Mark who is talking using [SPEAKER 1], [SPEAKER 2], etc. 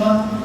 [SPEAKER 1] 하니까?